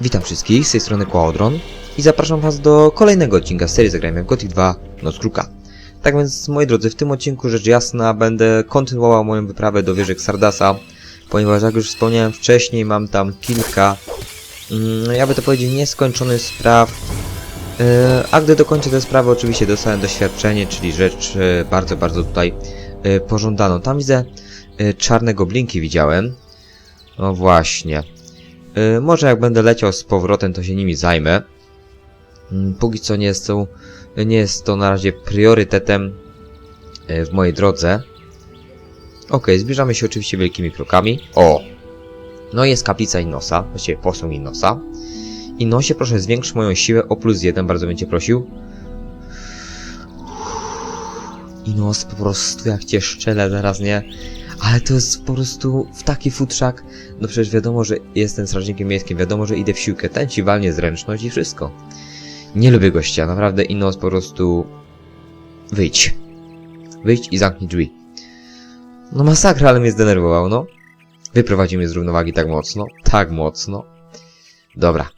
Witam wszystkich, z tej strony Quaodron i zapraszam was do kolejnego odcinka serii Zagrajmy w Gothic 2 Noc Kruka. Tak więc, moi drodzy, w tym odcinku rzecz jasna będę kontynuował moją wyprawę do wieży Xardasa, ponieważ jak już wspomniałem wcześniej, mam tam kilka, mm, jakby to powiedzieć, nieskończonych spraw, Yy, a gdy dokończę te sprawy, oczywiście dostanę doświadczenie, czyli rzecz yy, bardzo, bardzo tutaj yy, pożądaną. Tam widzę yy, czarne goblinki widziałem. No właśnie. Yy, może jak będę leciał z powrotem, to się nimi zajmę. Mm, Póki co nie jest to, nie jest to na razie priorytetem yy, w mojej drodze. Ok, zbliżamy się oczywiście wielkimi krokami. O! No jest kaplica Innosa, właściwie posąg Innosa. Innosie, proszę zwiększ moją siłę o plus jeden, bardzo bym cię prosił. Inos, po prostu jak cię szczelę zaraz, nie? Ale to jest po prostu w taki futrzak. No przecież wiadomo, że jestem strażnikiem miejskim, wiadomo, że idę w siłkę. Ten ci walnie zręczność i wszystko. Nie lubię gościa, naprawdę Inos po prostu... Wyjdź. Wyjdź i zamknij drzwi. No masakra, ale mnie zdenerwował, no. Wyprowadzi mnie z równowagi tak mocno. Tak mocno. Dobra.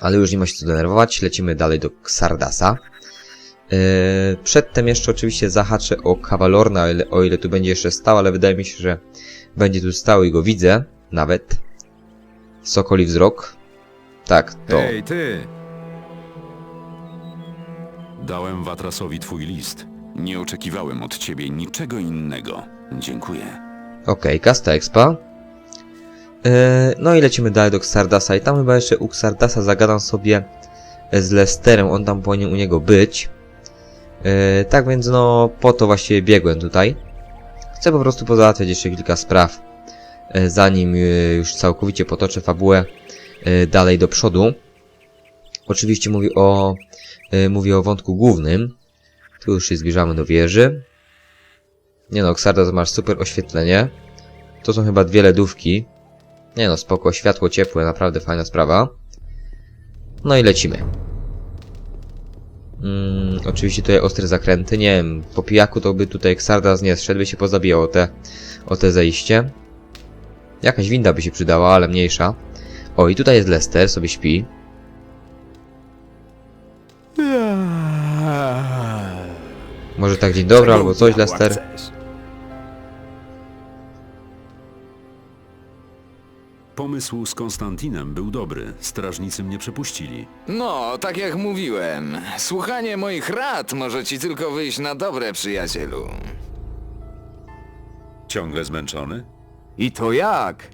Ale już nie ma się co denerwować, lecimy dalej do Xardasa. Yy, przedtem jeszcze oczywiście zahaczę o Kawalorna, o ile, o ile tu będzie jeszcze stał, ale wydaje mi się, że będzie tu stał i go widzę, nawet. Sokoli wzrok. Tak, to. Hej, ty! Dałem Watrasowi twój list. Nie oczekiwałem od ciebie niczego innego. Dziękuję. Okej, Kasta Expa. Yy, no i lecimy dalej do Xardasa i tam chyba jeszcze u Xardasa zagadam sobie z Lesterem, on tam powinien u niego być. Yy, tak więc no, po to właściwie biegłem tutaj. Chcę po prostu pozałatwiać jeszcze kilka spraw, yy, zanim yy, już całkowicie potoczę fabułę yy, dalej do przodu. Oczywiście mówi o, yy, mówię o wątku głównym. Tu już się zbliżamy do wieży. Nie no, Xardas masz super oświetlenie. To są chyba dwie ledówki. Nie no, spoko, światło ciepłe, naprawdę fajna sprawa. No i lecimy. Mm, oczywiście tutaj ostre zakręty, nie wiem, po pijaku to by tutaj Xardas nie zszedł, by się pozabijał o te, o te zejście. Jakaś winda by się przydała, ale mniejsza. O, i tutaj jest Lester, sobie śpi. Może tak dzień dobry, albo coś, Lester. Pomysł z Konstantinem był dobry. Strażnicy mnie przepuścili. No, tak jak mówiłem, słuchanie moich rad może ci tylko wyjść na dobre, przyjacielu. Ciągle zmęczony? I to jak?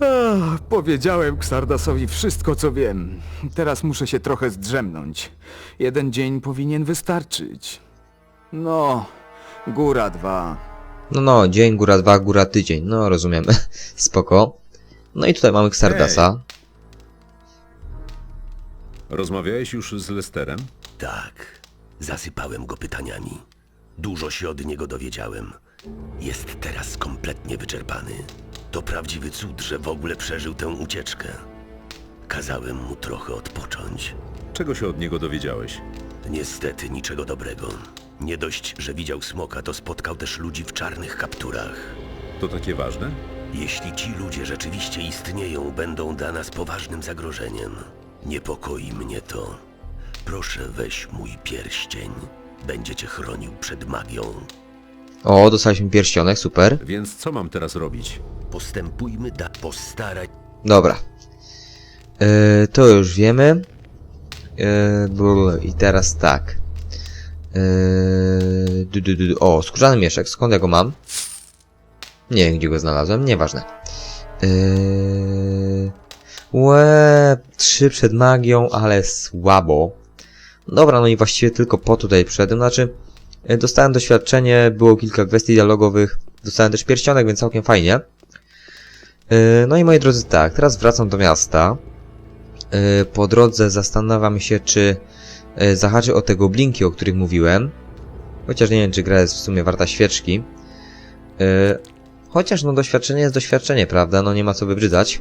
Ach, powiedziałem Xardasowi wszystko, co wiem. Teraz muszę się trochę zdrzemnąć. Jeden dzień powinien wystarczyć. No, góra dwa. No no, dzień, góra dwa, góra tydzień. No, rozumiem. Spoko. No i tutaj mamy Xardasa. Rozmawiałeś już z Lesterem? Tak, zasypałem go pytaniami. Dużo się od niego dowiedziałem. Jest teraz kompletnie wyczerpany. To prawdziwy cud, że w ogóle przeżył tę ucieczkę. Kazałem mu trochę odpocząć. Czego się od niego dowiedziałeś? Niestety niczego dobrego. Nie dość, że widział smoka, to spotkał też ludzi w czarnych kapturach. To takie ważne? Jeśli ci ludzie rzeczywiście istnieją, będą dla nas poważnym zagrożeniem. Niepokoi mnie to. Proszę weź mój pierścień. Będzie cię chronił przed magią. O, dostaliśmy pierścionek, super. Więc co mam teraz robić? Postępujmy da postarać Dobra. Yy, to już wiemy. Yy, bl- I teraz tak. Yy, du, du, du, du. O, skórzany mieszek. Skąd ja go mam? Nie wiem, gdzie go znalazłem. Nieważne. Yy, łe, trzy przed magią, ale słabo. Dobra, no i właściwie tylko po tutaj przyszedłem. Znaczy, yy, dostałem doświadczenie, było kilka kwestii dialogowych. Dostałem też pierścionek, więc całkiem fajnie. Yy, No i moi drodzy, tak, teraz wracam do miasta. Yy, Po drodze zastanawiam się, czy yy, zahaczę o te goblinki, o których mówiłem. Chociaż nie wiem, czy gra jest w sumie warta świeczki. Yy, Chociaż no doświadczenie jest doświadczenie, prawda? No nie ma co wybrzydzać.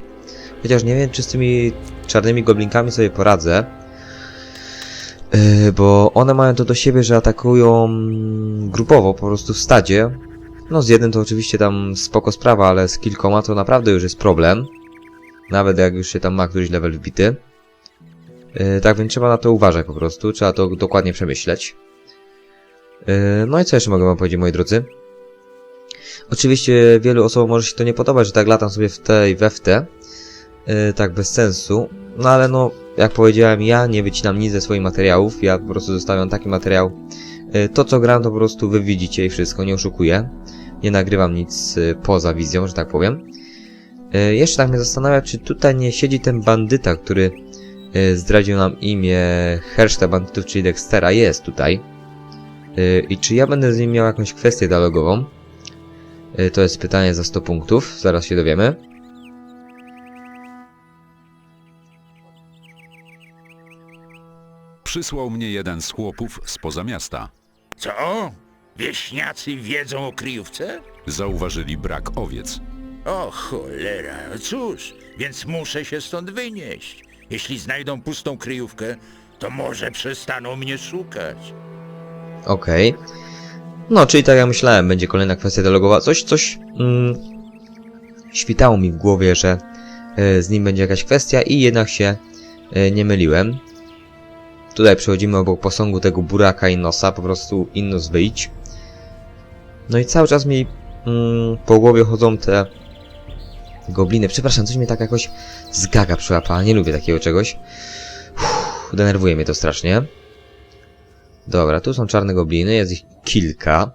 Chociaż nie wiem, czy z tymi czarnymi goblinkami sobie poradzę. Yy, Bo one mają to do siebie, że atakują grupowo, po prostu w stadzie. No z jednym to oczywiście tam spoko sprawa, ale z kilkoma to naprawdę już jest problem. Nawet jak już się tam ma któryś level wbity. Yy, tak więc trzeba na to uważać po prostu, trzeba to dokładnie przemyśleć. Yy, no i co jeszcze mogę wam powiedzieć, moi drodzy? Oczywiście wielu osobom może się to nie podobać, że tak latam sobie w te i we w te. Yy, tak bez sensu. No ale no, jak powiedziałem, ja nie wycinam nic ze swoich materiałów, ja po prostu zostawiam taki materiał. Yy, to co gram to po prostu wy widzicie i wszystko, nie oszukuję. Nie nagrywam nic yy, poza wizją, że tak powiem. Yy, jeszcze tak mnie zastanawia, czy tutaj nie siedzi ten bandyta, który yy, zdradził nam imię Herszta bandytów, czyli Dextera, jest tutaj. Yy, I czy ja będę z nim miał jakąś kwestię dialogową? Yy, to jest pytanie za 100 punktów, zaraz się dowiemy. Przysłał mnie jeden z chłopów spoza miasta. Co? Wieśniacy wiedzą o kryjówce? Zauważyli brak owiec. O cholera, cóż, więc muszę się stąd wynieść. Jeśli znajdą pustą kryjówkę, to może przestaną mnie szukać. Okej. No, czyli tak jak myślałem, będzie kolejna kwestia dialogowa. Coś, coś mm, świtało mi w głowie, że e, z nim będzie jakaś kwestia i jednak się e, nie myliłem. Tutaj przechodzimy obok posągu tego buraka i nosa, po prostu innos wyjdź. No i cały czas mi mm, po głowie chodzą te gobliny. Przepraszam, coś mnie tak jakoś zgaga przyłapała. Nie lubię takiego czegoś. Uff, denerwuje mnie to strasznie. Dobra, tu są czarne gobliny, jest ich kilka.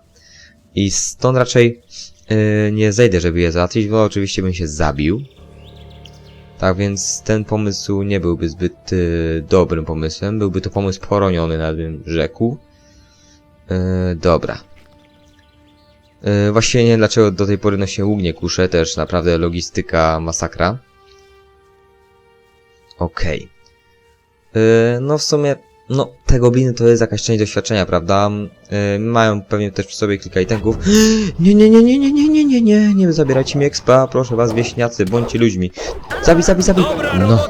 I stąd raczej yy, nie zejdę, żeby je załatwić, bo oczywiście bym się zabił. Tak więc ten pomysł nie byłby zbyt yy, dobrym pomysłem. Byłby to pomysł poroniony, nawet bym rzekł. Yy, dobra. Yy, właściwie nie wiem dlaczego do tej pory no się łuk nie kuszę, też naprawdę logistyka masakra. Okej. Yy, no w sumie no, te gobliny to jest jakaś część doświadczenia, prawda? Yy, mają pewnie też przy sobie kilka itemków. Nie, nie, nie, nie, nie, nie, nie, nie, nie, nie zabierajcie mi expa, proszę was, wieśniacy, bądźcie ludźmi. Zabij, zabij, zabij. No,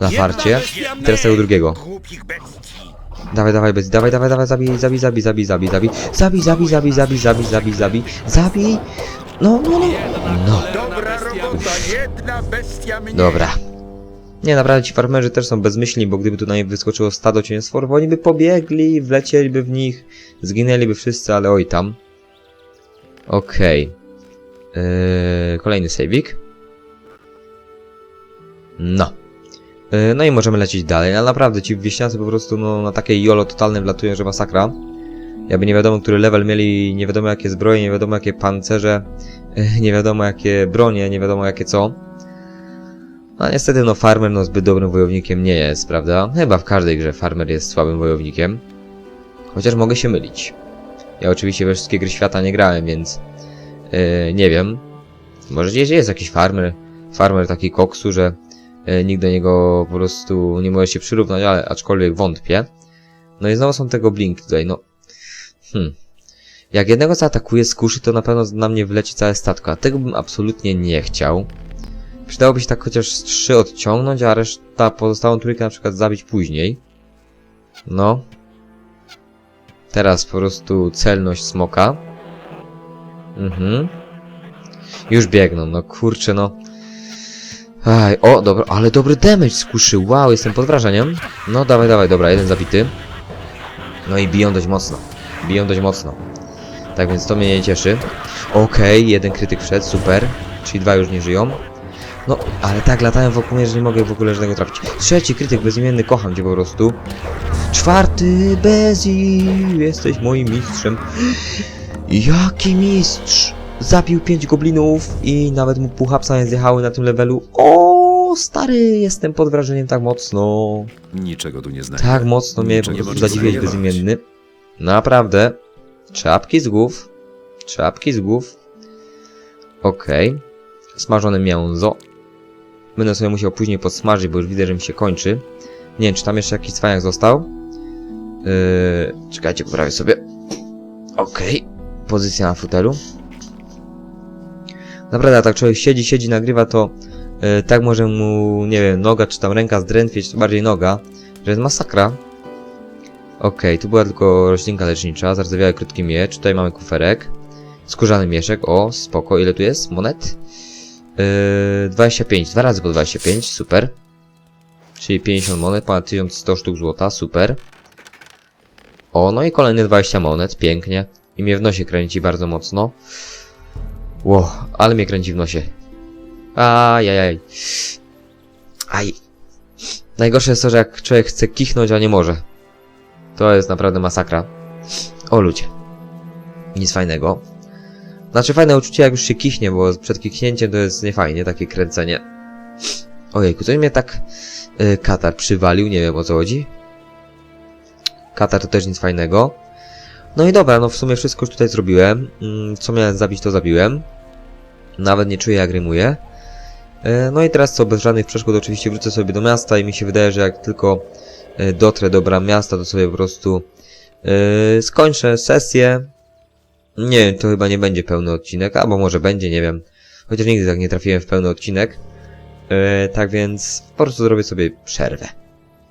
na farcie. Teraz tego drugiego. Dawaj, dawaj, bez, dawaj, dawaj, dawaj, zabij, zabij, zabij, zabij, zabij, zabij, zabij, zabij, zabij, zabij, zabij, zabij, zabij, zabij. No, no, no. No, Dobra Nie, naprawdę ci farmerzy też są bezmyślni, bo gdyby tu na nich wyskoczyło stado cieniosworów, oni by pobiegli, wlecieliby w nich, zginęliby wszyscy, ale oj tam. Okej. Yy, kolejny sejwik. No. Yy, no i możemy lecieć dalej, ale naprawdę ci wieśniacy po prostu no, na takiej jolo totalnym wlatują, że masakra. Jakby nie wiadomo, który level mieli, nie wiadomo jakie zbroje, nie wiadomo jakie pancerze, nie wiadomo jakie bronie, nie wiadomo jakie co. No niestety no farmer no zbyt dobrym wojownikiem nie jest, prawda? Chyba w każdej grze farmer jest słabym wojownikiem. Chociaż mogę się mylić. Ja oczywiście we wszystkie gry świata nie grałem, więc yy, nie wiem. Może gdzieś jest jakiś farmer, farmer taki koksu, że yy, nikt do niego po prostu nie może się przyrównać, ale aczkolwiek wątpię. No i znowu są te goblinki tutaj, no. Hmm. Jak jednego zaatakuje z kuszy, to na pewno na mnie wleci całe statko, a tego bym absolutnie nie chciał. Przydałoby się tak chociaż z trzy odciągnąć, a reszta pozostałą trójkę na przykład zabić później. No. Teraz po prostu celność smoka. Mhm. Już biegną, no kurczę, no. Aj, o, dobra, ale dobry damage skuszył, wow, jestem pod wrażeniem. No, dawaj, dawaj, dobra, jeden zabity. No i biją dość mocno. Biją dość mocno. Tak więc to mnie nie cieszy. Okej, jeden krytyk wszedł, super. Czyli dwa już nie żyją. No, ale tak latają wokół mnie, że nie mogę w ogóle żadnego trafić. Trzeci krytyk bezimienny, kocham cię po prostu. Czwarty Bezi, jesteś moim mistrzem. Jaki mistrz! Zabił pięć goblinów i nawet mu pół hapsa nie zjechały na tym levelu. O, stary, jestem pod wrażeniem tak mocno. Niczego tu nie znajdę. Tak mocno mnie po Niczego prostu zadziwiłeś znajdę. bezimienny. Naprawdę. Czapki z głów. Czapki z głów. Okej. Smażone mięso. Będę sobie musiał później podsmażyć, bo już widzę, że mi się kończy. Nie wiem, czy tam jeszcze jakiś cwaniak został. Yy, czekajcie, poprawię sobie. Okej. Pozycja na fotelu. Naprawdę, tak człowiek siedzi, siedzi, nagrywa, to yy, tak może mu, nie wiem, noga czy tam ręka zdrętwieć, to bardziej noga, że jest masakra. Okej, tu była tylko roślinka lecznicza, zardzewiały krótki miecz, tutaj mamy kuferek. Skórzany mieszek, o, spoko, ile tu jest? Monet? Yy, 25, dwa razy po 25, super. Czyli 50 monet, ponad 1100 sztuk złota, super. O, no i kolejne 20 monet, pięknie. I mnie w nosie kręci bardzo mocno. Ło, ale mnie kręci w nosie. Ajajaj. Aj. Najgorsze jest to, że jak człowiek chce kichnąć, a nie może. To jest naprawdę masakra. O ludzie. Nic fajnego. Znaczy fajne uczucie jak już się kichnie, bo przed kichnięciem to jest niefajnie, takie kręcenie. Ojejku, coś mnie tak y, katar przywalił, nie wiem o co chodzi. Katar to też nic fajnego. No i dobra, no w sumie wszystko już tutaj zrobiłem. Mm, Co miałem zabić, to zabiłem. Nawet nie czuję jak rymuję. E, No i teraz co, bez żadnych przeszkód oczywiście wrócę sobie do miasta i mi się wydaje, że jak tylko e, dotrę do bram miasta, to sobie po prostu e, skończę sesję. Nie, to chyba nie będzie pełny odcinek, albo może będzie, nie wiem. Chociaż nigdy tak nie trafiłem w pełny odcinek. E, tak więc po prostu zrobię sobie przerwę.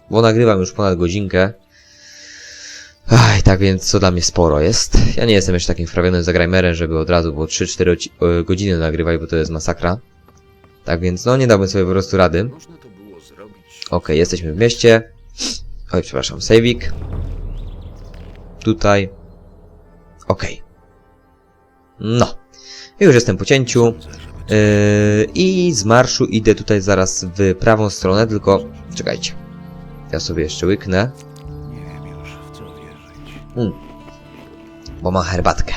Bo nagrywam już ponad godzinkę. Aj, tak więc co dla mnie sporo jest. Ja nie jestem jeszcze takim wprawionym zagrajmerem, żeby od razu było 3-4 odci- e, godziny nagrywać, bo to jest masakra. Tak więc no nie dałbym sobie po prostu rady. Okej, jesteśmy w mieście. Oj, przepraszam, sejwik. Tutaj. Okej. No. Już jestem po cięciu. Yy, I z marszu idę tutaj zaraz w prawą stronę, tylko czekajcie. Ja sobie jeszcze łyknę. Mm. Bo mam herbatkę.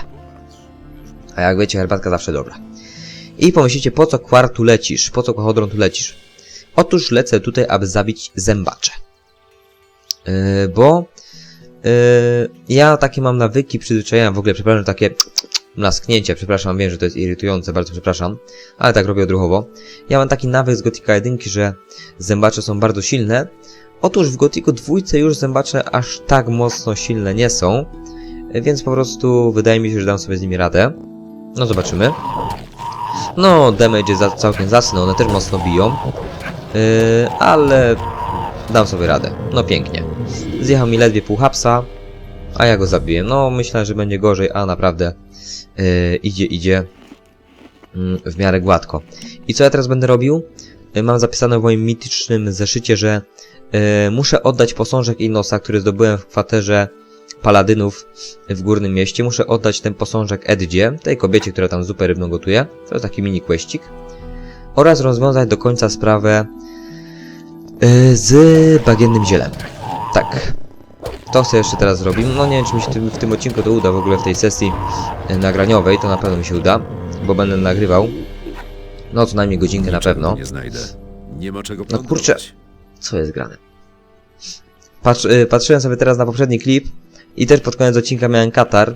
A jak wiecie, herbatka zawsze dobra. I pomyślicie, po co kwar tu lecisz? Po co kłachodron tu lecisz? Otóż lecę tutaj, aby zabić zębacze. Yy, bo yy, ja takie mam nawyki, przyzwyczajenia, w ogóle przepraszam, takie mlasknięcie, przepraszam, wiem, że to jest irytujące, bardzo przepraszam, ale tak robię odruchowo. Ja mam taki nawyk z Gotika 1, że zębacze są bardzo silne. Otóż w Gotiku 2 już zębacze aż tak mocno silne nie są, więc po prostu wydaje mi się, że dam sobie z nimi radę. No zobaczymy. No, damage jest całkiem zacny, one też mocno biją. Yy, ale dam sobie radę. No pięknie. Zjechał mi ledwie pół hapsa, a ja go zabiję. No, myślę, że będzie gorzej, a naprawdę yy, idzie, idzie yy, w miarę gładko. I co ja teraz będę robił? Yy, mam zapisane w moim mitycznym zeszycie, że yy, muszę oddać posążek Inosa, który zdobyłem w kwaterze paladynów w górnym mieście. Muszę oddać ten posążek Eddzie, tej kobiecie, która tam zupę rybną gotuje. To jest taki mini questik. Oraz rozwiązać do końca sprawę yy, z bagiennym zielem. Tak. To chcę jeszcze teraz zrobimy. No nie wiem, czy mi się tym- w tym odcinku to uda, w ogóle w tej sesji yy, nagraniowej. To na pewno mi się uda, bo będę nagrywał. No co najmniej godzinkę na Niczego pewno. tu Nie znajdę. Nie ma czego No kurczę. Co jest grane? Patrz, y, patrzyłem sobie teraz na poprzedni klip i też pod koniec odcinka miałem katar.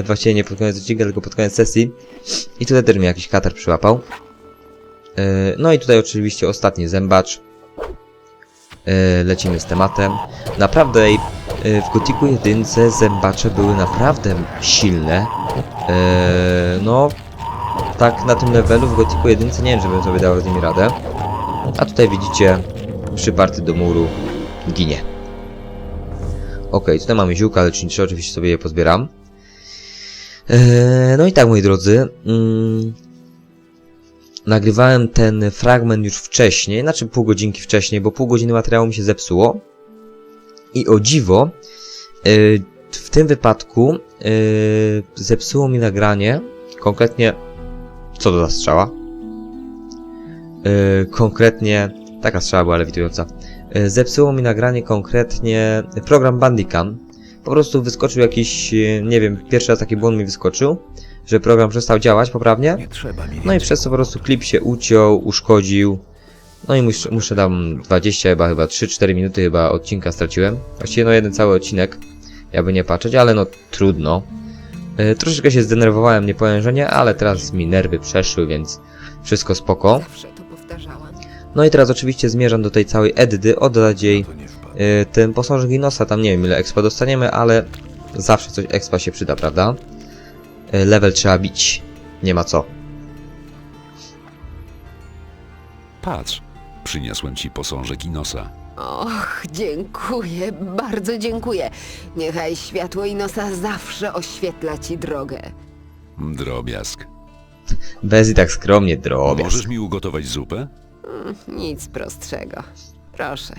Y, właściwie nie pod koniec odcinka, tylko pod koniec sesji. I tutaj też mnie jakiś katar przyłapał. No i tutaj oczywiście ostatni zębacz. Y, lecimy z tematem. Naprawdę y, w Gotiku 1 zębacze były naprawdę silne. Y, no, tak na tym levelu w Gotiku 1 nie wiem, żebym sobie dał z nimi radę. A tutaj widzicie, przyparty do muru ginie. Ok, tutaj mamy ziółka lecznicze, oczywiście sobie je pozbieram. No i tak, moi drodzy. Nagrywałem ten fragment już wcześniej, znaczy pół godzinki wcześniej, bo pół godziny materiału mi się zepsuło. I o dziwo, eee, w tym wypadku eee, zepsuło mi nagranie, konkretnie, co to za strzała? Eee, konkretnie, taka strzała była lewitująca. E, Zepsuło mi nagranie konkretnie program Bandicam. Po prostu wyskoczył jakiś, e, nie wiem, pierwszy raz taki błąd mi wyskoczył, że program przestał działać poprawnie. No i przez to po prostu klip się uciął, uszkodził. No i muszę, muszę tam 20, chyba, chyba 3-4 minuty chyba odcinka straciłem. Właściwie no jeden cały odcinek, jakby nie patrzeć, ale no trudno. E, troszeczkę się zdenerwowałem, nie powiem, że nie, ale teraz mi nerwy przeszły, więc wszystko spoko. No i teraz oczywiście zmierzam do tej całej Eddy, oddać jej y, ten posążek Inosa, tam nie wiem ile expa dostaniemy, ale zawsze coś expa się przyda, prawda? Y, level trzeba bić, nie ma co. Patrz, przyniosłem ci posążek Inosa. Och, dziękuję, bardzo dziękuję. Niechaj światło i nosa zawsze oświetla ci drogę. Drobiazg. Bez i tak skromnie, drobiazg. Możesz mi ugotować zupę? Nic prostszego. Proszę,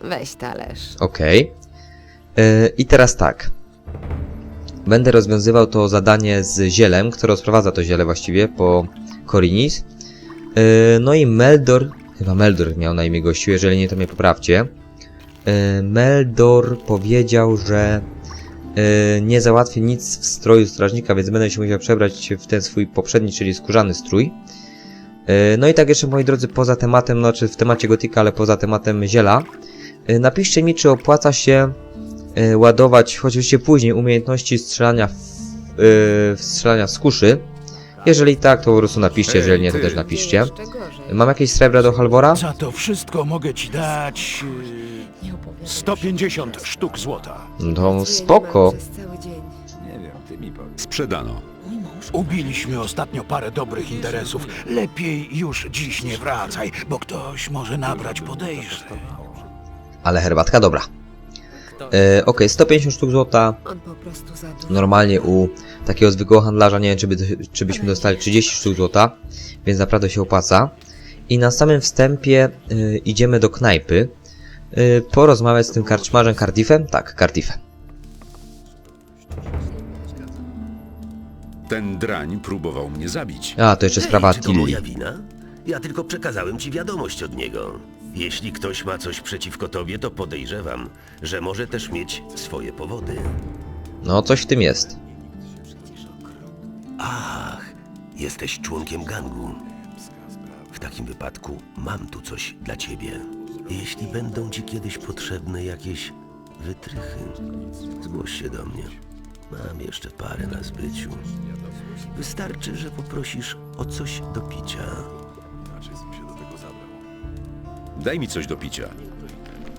weź talerz. Okej. Yy, I teraz tak. Będę rozwiązywał to zadanie z zielem, które rozprowadza to ziele właściwie po Korinis. Yy, no i Meldor, chyba Meldor miał na imię gościu, jeżeli nie to mnie poprawcie. Yy, Meldor powiedział, że yy, nie załatwię nic w stroju strażnika, więc będę się musiał przebrać w ten swój poprzedni, czyli skórzany strój. No i tak jeszcze moi drodzy, poza tematem, no czy w temacie gotika, ale poza tematem ziela, napiszcie mi, czy opłaca się ładować, choć oczywiście później, umiejętności strzelania w, yy, strzelania z kuszy. Jeżeli tak, to po prostu napiszcie, jeżeli nie, to też napiszcie. Mam jakieś srebra do Halvora? Za to wszystko mogę ci dać Nie opowiadaj. y, 150 sztuk złota. No spoko. Przez cały dzień. Sprzedano. Ubiliśmy ostatnio parę dobrych interesów. Lepiej już dziś nie wracaj, bo ktoś może nabrać podejrzeń. Ale herbatka dobra. Yy, Okej, 150 sztuk złota. Normalnie u takiego zwykłego handlarza nie wiem, czy, by, czy byśmy dostali 30 sztuk złota, więc naprawdę się opłaca. I na samym wstępie y, idziemy do knajpy y, porozmawiać z tym karczmarzem Cardiffem. Tak, Cardiffem. Ten drań próbował mnie zabić. A, to jeszcze sprawa czy to Tilly. moja wina? Ja tylko przekazałem ci wiadomość od niego. Jeśli ktoś ma coś przeciwko tobie, to podejrzewam, że może też mieć swoje powody. No, coś w tym jest. Ach, jesteś członkiem gangu. W takim wypadku mam tu coś dla ciebie. Jeśli będą ci kiedyś potrzebne jakieś wytrychy, zgłoś się do mnie. Mam jeszcze parę na zbyciu. Wystarczy, że poprosisz o coś do picia. Daj mi coś do picia.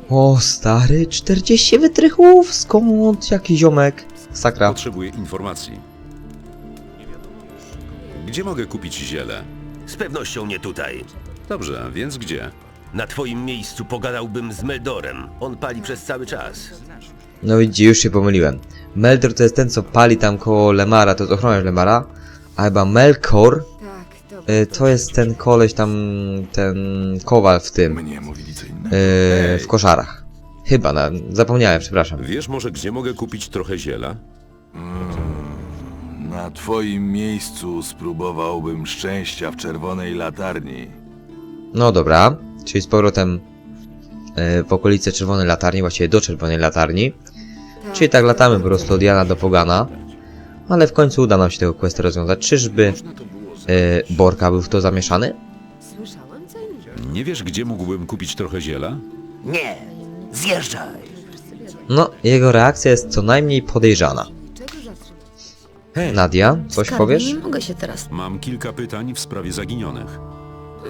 O, stary, 40 wytrychów? Skąd? Jaki ziomek? Sakra. Potrzebuję informacji. Gdzie mogę kupić ziele? Z pewnością nie tutaj. Dobrze, więc gdzie? Na twoim miejscu pogadałbym z Meldorem. On pali przez cały czas. No widzicie, już się pomyliłem. Meldor to jest ten, co pali tam koło Lemara, to jest ochroniarz Lemara. A chyba Melkor. Y, to jest ten koleś tam, ten kowal w tym, Mnie mówili co innego. y, w koszarach. Chyba, na, zapomniałem, przepraszam. Wiesz może, gdzie mogę kupić trochę ziela? Na twoim miejscu spróbowałbym szczęścia w czerwonej latarni. No dobra, czyli z powrotem y, w okolice Czerwonej Latarni, właściwie do Czerwonej Latarni. Czyli tak latamy po prostu od Jana do Pogana. Ale w końcu uda nam się tego questa rozwiązać. Czyżby Borka był w to zamieszany? Słyszałam co innego. Nie wiesz, gdzie mógłbym kupić trochę ziela? Nie, zjeżdżaj. No, jego reakcja jest co najmniej podejrzana. Czego zatrzymać? Nadia, coś Skarbie, powiesz? Nie mogę się teraz. Mam kilka pytań w sprawie zaginionych.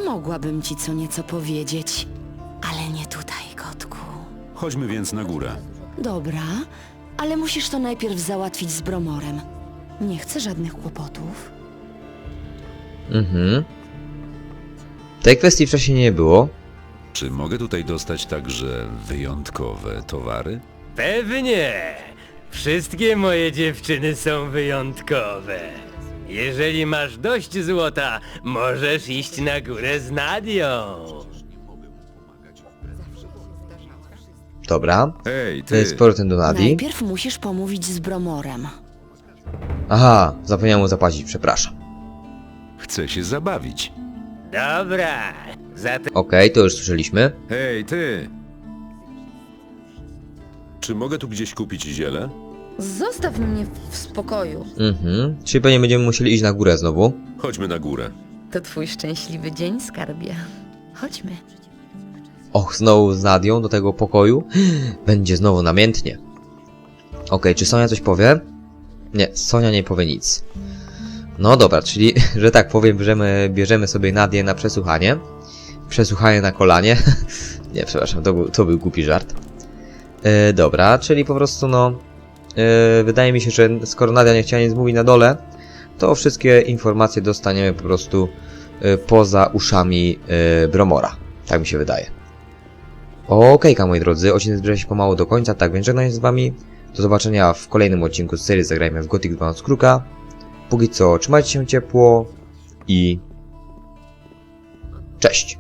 Mogłabym ci co nieco powiedzieć, ale nie tutaj, kotku. Chodźmy więc na górę. Dobra, ale musisz to najpierw załatwić z Bromorem. Nie chcę żadnych kłopotów. Mhm. Tej kwestii wcześniej nie było. Czy mogę tutaj dostać także wyjątkowe towary? Pewnie. Wszystkie moje dziewczyny są wyjątkowe. Jeżeli masz dość złota, możesz iść na górę z Nadią. Dobra. Ej, To jest z powrotem do Nadii. Najpierw musisz pomówić z Bromorem. Aha, zapomniałem mu zapłacić, przepraszam. Chcę się zabawić. Dobra, zatem Okej, to już słyszeliśmy. Hej, ty! Czy mogę tu gdzieś kupić ziele? Zostaw mnie w spokoju. Mhm. Czyli pewnie będziemy musieli iść na górę znowu. Chodźmy na górę. To twój szczęśliwy dzień, skarbie. Chodźmy. Och, znowu z Nadią do tego pokoju. Będzie znowu namiętnie. Okej, czy Sonia coś powie? Nie, Sonia nie powie nic. No dobra, czyli, że tak powiem, bierzemy, bierzemy sobie Nadię na przesłuchanie. Przesłuchanie na kolanie. nie, przepraszam, to był, to był głupi żart. E, dobra, czyli po prostu no... E, wydaje mi się, że skoro Nadia nie chciała nic mówić na dole, to wszystkie informacje dostaniemy po prostu e, poza uszami Bromora. Tak mi się wydaje. Okejka, moi drodzy, odcinek zbliża się pomału do końca, tak więc żegnam się z wami. Do zobaczenia w kolejnym odcinku z serii Zagrajmy w Gothic 2 Noc Kruka. Póki co, trzymajcie się ciepło i cześć.